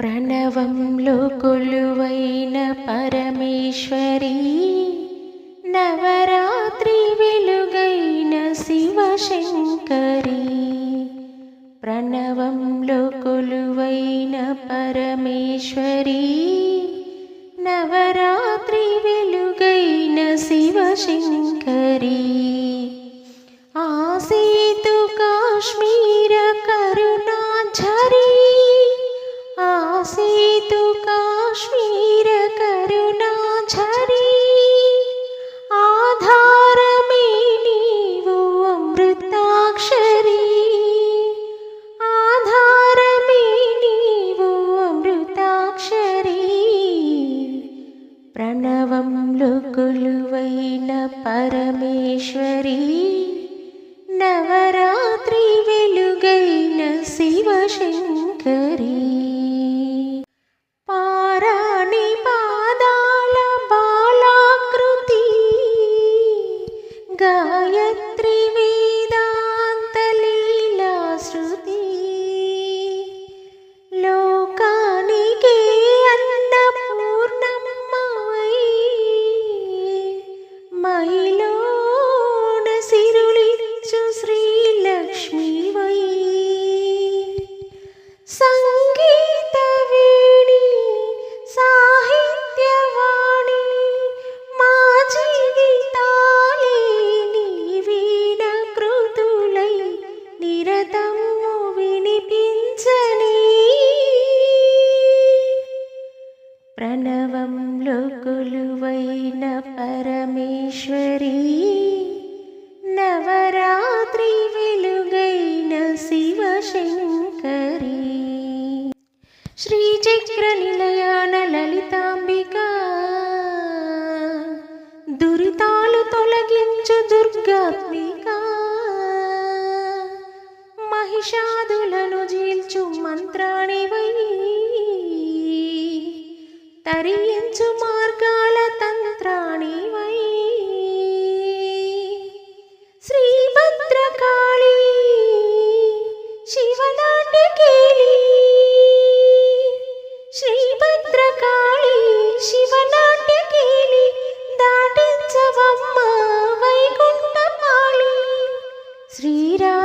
ప్రణవంలో కొలువైన పరమేశ్వరి నవరాత్రి వెలుగైన శివశంకరి. ప్రణవంలో కొలువైన పరమేశ్వరి నవరాత్రి వెలుగైన శివశంకరీ. ప్రణవంలో కొలువైన పరమేశ్వరి నవరాత్రి వెలుగైన శివ కొలువైన పరమేశ్వరి నవరాత్రి వెలుగైన శివశంకరి. శ్రీచక్ర నిలయాన లలితాంబిక దురితాలు తొలగించు దుర్గాత్మిక. మహిషాదులను జీల్చు మంత్రాణివై తరించు Srira.